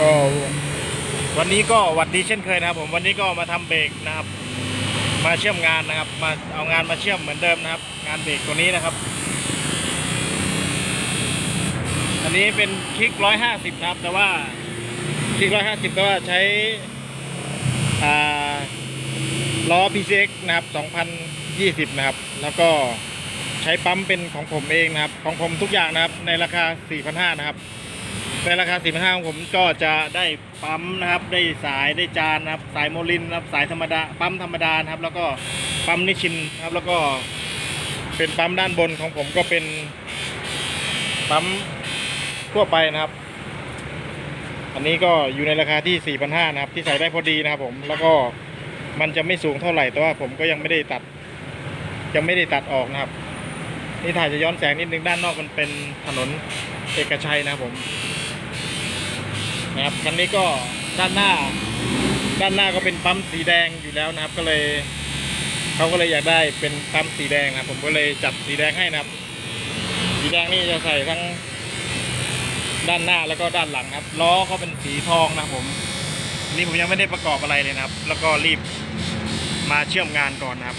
ก็วันนี้ก็หวัดดีเช่นเคยนะครับผมวันนี้ก็มาทำเบรกนะครับ มาเชื่อมงานนะครับ มาเอางานมาเชื่อมเหมือนเดิมนะครับ งานเบรกตัวนี้นะครับ อันนี้เป็นคลิกร้อยห้าสิบครับ แต่ว่าคลิกร้อยห้าสิบแต่ว่าใช้อ่าล้อ PCX นะครับ2020 นะครับ แล้วก็ใช้ปั๊มเป็นของผมเองนะครับ ของผมทุกอย่างนะครับ ในราคา 4,500 นะครับ ในราคา 4,500ของผมก็จะได้ปั๊มนะครับ ได้สายได้จานนะครับ สายโมลินนะครับ สายธรรมดา ปั๊มธรรมดานะครับ แล้วก็ปั๊มนิชินนะครับ แล้วก็เป็นปั๊มด้านบนของผมก็เป็นปั๊มทั่วไปนะครับ อันนี้ก็อยู่ในราคาที่ 4,500นะครับ ที่ใส่ได้พอดีนะครับผม แล้วก็มันจะไม่สูงเท่าไหร่ แต่ว่าผมก็ยังไม่ได้ตัด ยังไม่ได้ตัดออกนะครับ นี่ถ่ายจะย้อนแสงนิดนึงด้านนอกมันเป็นถนนเอกชัยนะครับผม นะครับคันนี้ก็ด้านหน้า ด้านหน้าก็เป็นปั๊มสีแดงอยู่แล้วนะครับ ก็เลยเขาก็เลยอยากได้เป็นปั๊มสีแดงนะผมก็เลยจัดสีแดงให้นะครับ สีแดงนี่จะใส่ทั้งด้านหน้าแล้วก็ด้านหลังครับล้อเขาเป็นสีทองนะผมนนี่ผมยังไม่ได้ประกอบอะไรเลยนะครับ แล้วก็รีบมาเชื่อมงานก่อนนะครับ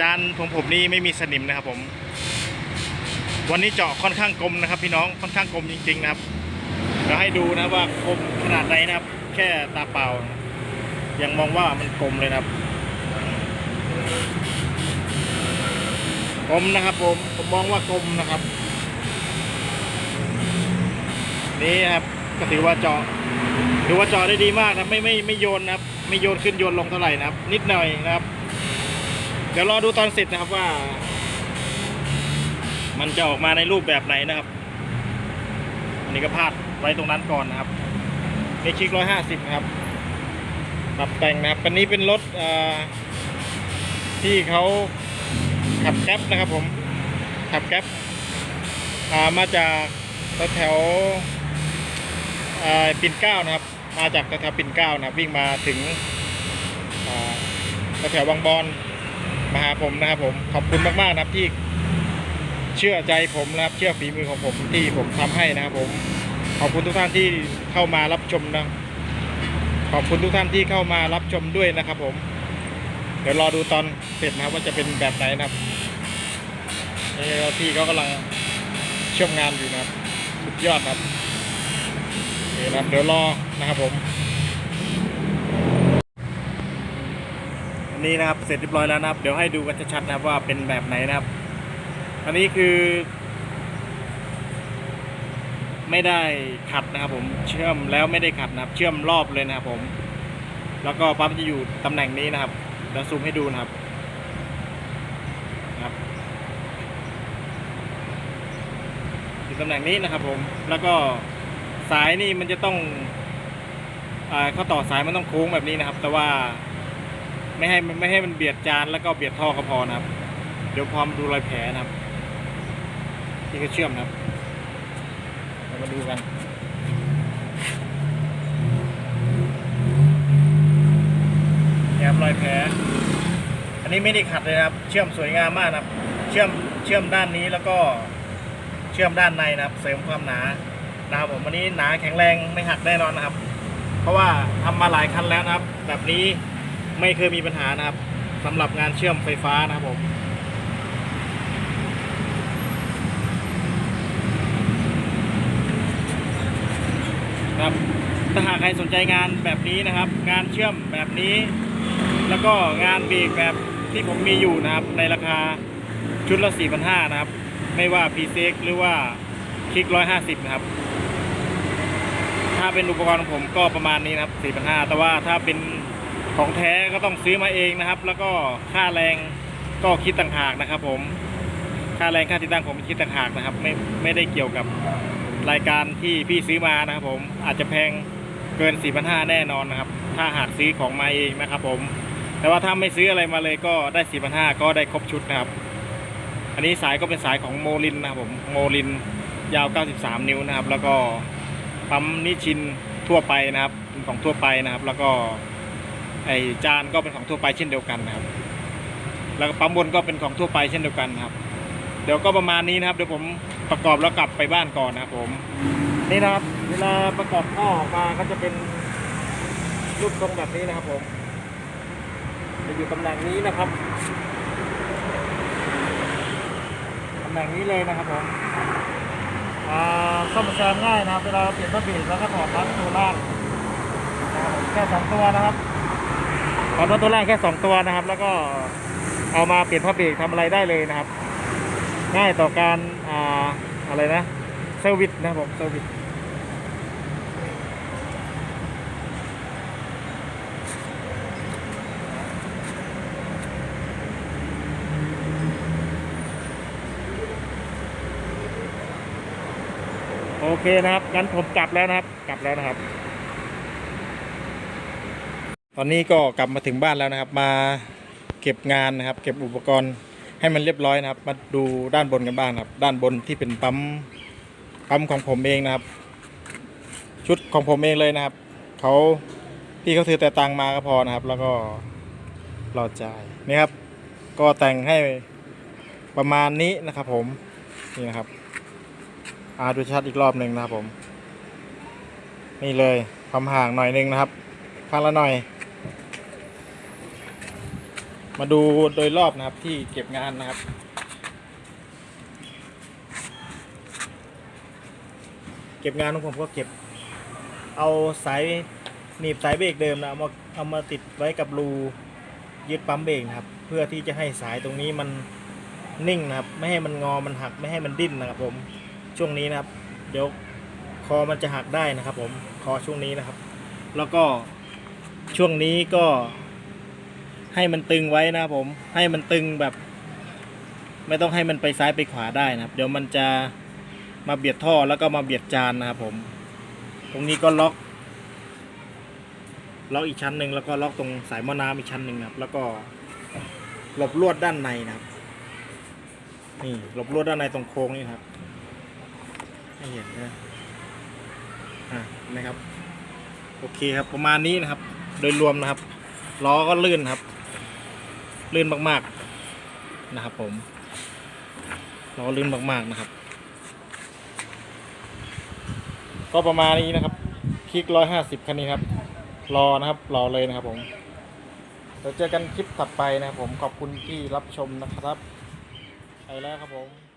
จานของผมนี่ไม่มีสนิมนะครับผม วันนี้เจาะค่อนข้างกลมนะครับ พี่น้องค่อนข้างกลมจริงๆนะครับเดี๋ยวให้ดูนะว่ากลมขนาดไหนนะครับ แค่ตาเปล่า ยังมองว่ามันกลมเลยนะครับกลมนะครับผมผมมองว่ากลมนะครับ นี่ครับก็ถือว่าเจาะถือว่าเจาะได้ดีมากนะไม่ไม่ไม่โยนนะครับ ไม่โยนขึ้นโยนลงเท่าไหร่นะครับ นิดหน่อยนะครับ เดี๋ยวรอดูตอนเสร็จนะครับว่า มันจะออกมาในรูปแบบไหนนะครับ อันนี้ก็พาดไว้ตรงนั้นก่อนนะครับเมชิกร้อยห้าสิบครับปรับแต่งนะครับอันนี้เป็นรถอ่อที่เขาขับแก๊ปนะครับผมขับแก๊ปอ่ามาจากแถวปิ่นเก้านะครับ มาจากแถวปิ่นเก้านะครับ วิ่งมาถึงแถวบางบอนมาหาผมนะครับผมขอบคุณมากๆนะครับที่ เชื่อใจผมนะครับ เชื่อฝีมือของผมที่ผมทำให้นะครับผม ขอบคุณทุกท่านที่เข้ามารับชมนะ ขอบคุณทุกท่านที่เข้ามารับชมด้วยนะครับ ผม เดี๋ยวรอดูตอนเสร็จนะครับว่าจะเป็นแบบไหนนะครับนี่พี่เขากำลังเชื่อมงานอยู่นะครับ สุดยอดครับนี่นะเดี๋ยวรอนะครับผมนนี้นะครับเสร็จเรียบร้อยแล้วนะครับ เดี๋ยวให้ดูกันชัดๆนะครับว่าเป็นแบบไหนนะครับ อันนี้คือ ไม่ได้ขัดนะครับผมเชื่อมแล้วไม่ได้ขัดนะครับ เชื่อมรอบเลยนะครับผม แล้วก็ปั๊มจะอยู่ตำแหน่งนี้นะครับเดี๋ยวซูมให้ดูนะครับครับอยู่ตำแหน่งนี้นะครับผมแล้วก็สายนี่มันจะต้องอ่าเขาต่อสายมันต้องโค้งแบบนี้นะครับ แต่ว่าไม่ให้มันไม่ให้มันเบียดจานแล้วก็เบียดท่อก็พอนะครับ เดี๋ยวพร้อมดูรอยแผลนะครับ ที่เขาเชื่อมนะครับเรามาดูกันนี่ครับรอยแผลอันนี้ไม่ได้ขัดเลยนะครับ เชื่อมสวยงามมากนะครับ เชื่อมเชื่อมด้านนี้แล้วก็เชื่อมด้านในนะครับ เสริมความหนานะครับผมวันนี้หนาแข็งแรงไม่หักแน่นอนนะครับ เพราะว่าทำมาหลายคันแล้วนะครับ แบบนี้ไม่เคยมีปัญหานะครับสำหรับงานเชื่อมไฟฟ้านะครับผม ครับ ถ้าหากใครสนใจงานแบบนี้นะครับ งานเชื่อมแบบนี้ แล้วก็งานเบรกแบบที่ผมมีอยู่นะครับ ในราคาชุดละ 4,500นะครับ ไม่ว่า p ีเซหรือว่าคลิก 150 นะครับ ถ้าเป็นอุปกรณ์ของผมก็ประมาณนี้นะครับ 4,500 แต่ว่าถ้าเป็นของแท้ก็ต้องซื้อมาเองนะครับ แล้วก็ค่าแรงก็คิดต่างหากนะครับ ผม ค่าแรงค่าติดตั้งผมคิดต่างหากนะครับ ไม่ไม่ได้เกี่ยวกับ รายการที่พี่ซื้อมานะครับผมอาจจะแพงเกิน 4 5 0 0 แน่นอนนะครับ ถ้าหากซื้อของมาเองนะครับผม แต่ว่าถ้าไม่ซื้ออะไรมาเลยก็ได้ 4 5 0 0 ก็ได้ครบชุดนะครับ อันนี้สายก็เป็นสายของโมลินนะครับผมโมลินยาว 93 นิ้วนะครับ แล้วก็ปั๊มนิชินทั่วไปนะครับเป็นของทั่วไปนะครับ แล้วก็ไอจานก็เป็นของทั่วไปเช่นเดียวกันนะครับ แล้วก็ปั๊มบนก็เป็นของทั่วไปเช่นเดียวกันครับ เดี๋ยวก็ประมาณนี้นะครับ เดี๋ยวผม ประกอบแล้วกลับไปบ้านก่อนนะครับผม นี่นะครับ เวลาประกอบท่อออกมาก็จะเป็นรูปทรงแบบนี้นะครับผม จะอยู่ตำแหน่งนี้นะครับตำแหน่งนี้เลยนะครับผมอ่าซ่อมแซมง่ายนะครับ เวลาเปลี่ยนผ้าเบรกแล้วก็ถอดปลั๊กตัวล่างแค่สองตัวนะครับถอดปลั๊กตัวล่างแค่สองตัวนะครับ แล้วก็เอามาเปลี่ยนผ้าเบรกทำอะไรได้เลยนะครับ ง่ายต่อการ อ่าอะไรนะเซอร์วิสนะครับผมเซอร์วิสโอเคนะครับ งั้นผมกลับแล้วนะครับ กลับแล้วนะครับ ตอนนี้ก็กลับมาถึงบ้านแล้วนะครับ มาเก็บงานนะครับ เก็บอุปกรณ์ ให้มันเรียบร้อยนะครับ มาดูด้านบนกันบ้างครับ ด้านบนที่เป็นปั๊มปั๊มของผมเองนะครับ ชุดของผมเองเลยนะครับเขาพี่เขาถือแต่ตังมาก็พอนะครับ แล้วก็รอจ่ายนี่ครับ ก็แต่งให้ประมาณนี้นะครับ ผมนี่นะครับอาดูชัดอีกรอบหนึ่งนะครับผม นี่เลยความห่างหน่อยหนึงนะครับข้างละหน่อย มาดูโดยรอบนะครับที่เก็บงานนะครับ เก็บงานของผมก็เก็บ เอาสายหนีบสายเบรกเดิมนะเอามาเอามาติดไว้กับรูยึดปั๊มเบรกนะครับ เพื่อที่จะให้สายตรงนี้มันนิ่งนะครับ ไม่ให้มันงอมันหักไม่ให้มันดิ้นนะครับ ผมช่วงนี้นะครับ เดี๋ยวคอมันจะหักได้นะครับ ผมคอช่วงนี้นะครับ แล้วก็ช่วงนี้ก็ ให้มันตึงไว้นะครับผมให้มันตึงแบบ ไม่ต้องให้มันไปซ้ายไปขวาได้นะครับ เดี๋ยวมันจะมาเบียดท่อแล้วก็มาเบียดจานนะครับผม ตรงนี้ก็ล็อก ล็อกอีกชั้นหนึ่งแล้วก็ล็อกตรงสายมอน้ำอีกชั้นหนึ่งนะครับ แล้วก็หลบลวดด้านในนะครับ นี่หลบลวดด้านในตรงโค้งนี่ครับให้เห็นนะอะนะครับ โอเคครับประมาณนี้นะครับ โดยรวมนะครับล้อก็ลื่นครับ ลื่นมากๆนะครับ ผมล้อลื่นมากๆนะครับ ก็ประมาณนี้นะครับคลิกร้อยห้าสิบคันนี้ครับ รอนะครับรอเลยนะครับ ผมเดี๋ยวเจอกันคลิปถัดไปนะครับ ผมขอบคุณที่รับชมนะครับไปแล้วครับผม